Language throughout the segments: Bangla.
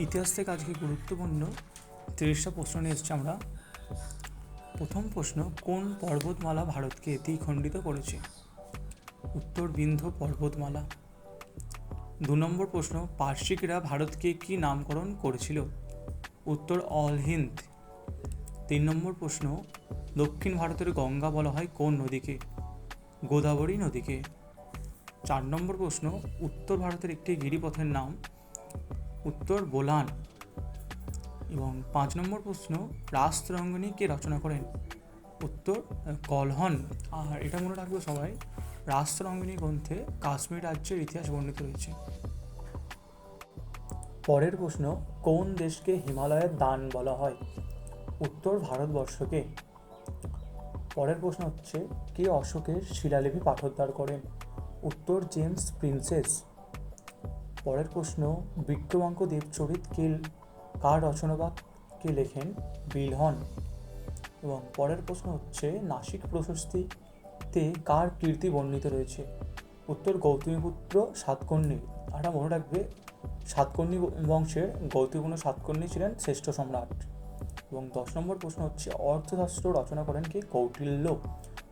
ইতিহাস থেকে আজকে গুরুত্বপূর্ণ তিরিশটা প্রশ্ন নিয়ে এসেছি আমরা। প্রথম প্রশ্ন, কোন পর্বতমালা ভারতকে দ্বিখণ্ডিত করেছে? উত্তর বিন্ধ পর্বতমালা। দু নম্বর প্রশ্ন পার্শ্বিকরা ভারতকে কি নামকরণ করেছিল? উত্তর, অল হিন্দ। তিন নম্বর প্রশ্ন, দক্ষিণ ভারতের গঙ্গা বলা হয় কোন নদীকে? গোদাবরী নদীকে। চার নম্বর প্রশ্ন, উত্তর ভারতের একটি গিরিপথের নাম উত্তর বোলান এবং পাঁচ নম্বর প্রশ্ন রাসতরঙ্গিনী কে রচনা করেন? উত্তর কলহন। আর এটা মনে রাখবে সবাই রাসতরঙ্গিনী গ্রন্থে কাশ্মীর রাজ্যের ইতিহাস বর্ণিত রয়েছে। পরের প্রশ্ন, কোন দেশকে হিমালয়ের দান বলা হয়? উত্তর, ভারতবর্ষকে। পরের প্রশ্ন হচ্ছে, কে অশোকের শিলালিপি পাঠোদ্ধার করেন? উত্তর, জেমস প্রিন্সেস। পরের প্রশ্ন বিক্রমাঙ্ক দেবচরিত কে, কার রচনা বা কে লেখেন বিলহন এবং পরের প্রশ্ন হচ্ছে, নাসিক প্রশস্তিতে কার কীর্তি বর্ণিত রয়েছে? উত্তর, গৌতমীপুত্র সাতকর্ণী। এটা মনে রাখবে, সাতকর্ণী বংশের গৌতমপূর্ণ সাতকর্ণী ছিলেন শ্রেষ্ঠ সম্রাট। এবং দশ নম্বর প্রশ্ন হচ্ছে অর্থশাস্ত্র রচনা করেন কি? কৌটিল্য।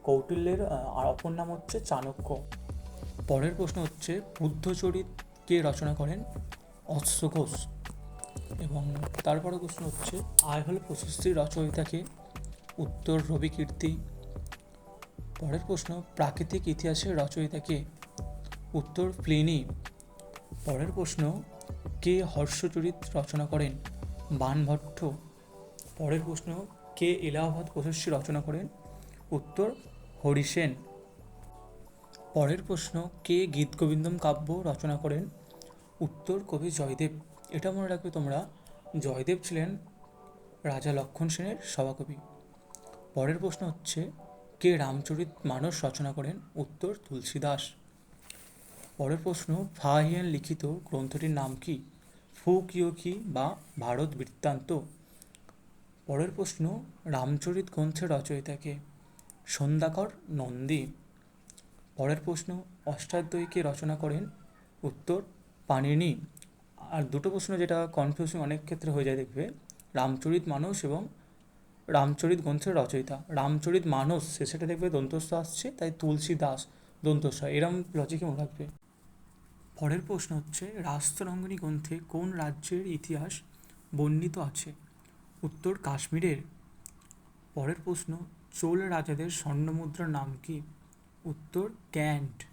কৌটিল্যের অপর নাম হচ্ছে চাণক্য। পরের প্রশ্ন হচ্ছে, বুদ্ধচরিত কে রচনা করেন? অশ্বঘোষ এবং তারপরে প্রশ্ন হচ্ছে আয় হল প্রশস্তির রচয়িতাকে উত্তর রবি কীর্তি। পরের প্রশ্ন, প্রাকৃতিক ইতিহাসের রচয়িতাকে উত্তর প্লিনি। পরের প্রশ্ন, কে হর্ষচরিত রচনা করেন? বানভট্ট। পরের প্রশ্ন, কে এলাহাবাদ প্রশস্তি রচনা করেন? উত্তর হরিসেন। পরের প্রশ্ন, কে গীতগোবিন্দম কাব্য রচনা করেন? উত্তর কবি জয়দেব। এটা মনে রাখবে তোমরা, জয়দেব ছিলেন রাজা লক্ষণ সেনের সভাকবি। পরের প্রশ্ন হচ্ছে, কে রামচরিত মানস রচনা করেন? উত্তর তুলসীদাস পরের প্রশ্ন ফাহিয়ান লিখিত গ্রন্থটির নাম কি? ফু কিয়োকি বা ভারত বৃত্তান্ত? পরের প্রশ্ন, রামচরিত গ্রন্থের রচয়িতাকে সন্ধ্যাকর নন্দী। পরের প্রশ্ন, অষ্টাধ্যায়ীকে রচনা করেন। উত্তর পাণিনি আর দুটো প্রশ্ন যেটা কনফিউশন অনেক ক্ষেত্রে হয়ে যায় দেখবে। রামচরিত মানস এবং রামচরিত গ্রন্থের রচয়িতা। রামচরিত মানস শেষেটা দেখবে দন্তস্থ আসছে, তাই তুলসী দাস দন্তস্থ এরম লজিকে মনে রাখবে। পরের প্রশ্ন হচ্ছে রাষ্ট্ররঙ্গনী গ্রন্থে কোন রাজ্যের ইতিহাস বর্ণিত আছে? উত্তর, কাশ্মীরের। পরের প্রশ্ন, চোল রাজাদের স্বর্ণমুদ্রার নাম কি? উত্তর ক্যান্ট।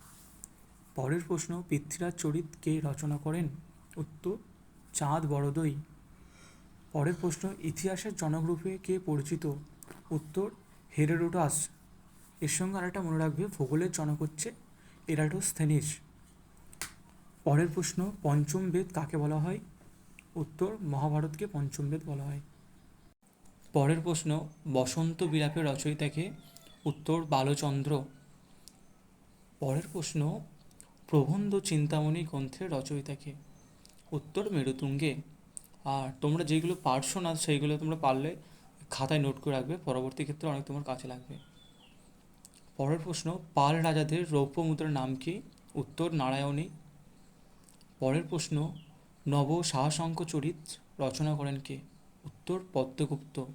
পরের প্রশ্ন পৃথ্বীরাজ চরিত কে রচনা করেন? উত্তর, চাঁদ বড়দই পরের প্রশ্ন, ইতিহাসের জনকরূপে কে পরিচিত? উত্তর, হেরোডোটাস। এর সঙ্গে আরেকটা মনে রাখবে, ভূগোলের জনক হচ্ছে এরাটোস্থেনিস। পরের প্রশ্ন, পঞ্চম বেদ কাকে বলা হয়? উত্তর, মহাভারতকে পঞ্চম বেদ বলা হয়। পরের প্রশ্ন, বসন্ত বিলাপের রচয়িতাকে? উত্তর, বালচন্দ্র। পরের প্রশ্ন, প্রবন্ধ চিন্তামণি গ্রন্থের রচয়িতাকে উত্তর মেরুতুঙ্গে আর তোমরা যেগুলো পারছ না, সেইগুলো তোমরা পারলে খাতায় নোট করে রাখবে, পরবর্তী ক্ষেত্রে অনেক তোমার কাছে লাগবে। পরের প্রশ্ন, পাল রাজাদের রৌপ্য মুদ্রার নাম কি? উত্তর, নারায়ণী। পরের প্রশ্ন, নব সাহসঙ্ক চরিত রচনা করেন কে? উত্তর, পদ্মগুপ্ত।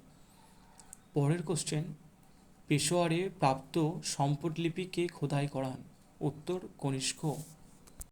পরের কোশ্চেন পেশোয়ারে প্রাপ্ত সম্পদলিপি কে খোদাই করান? উত্তর কনিষ্ক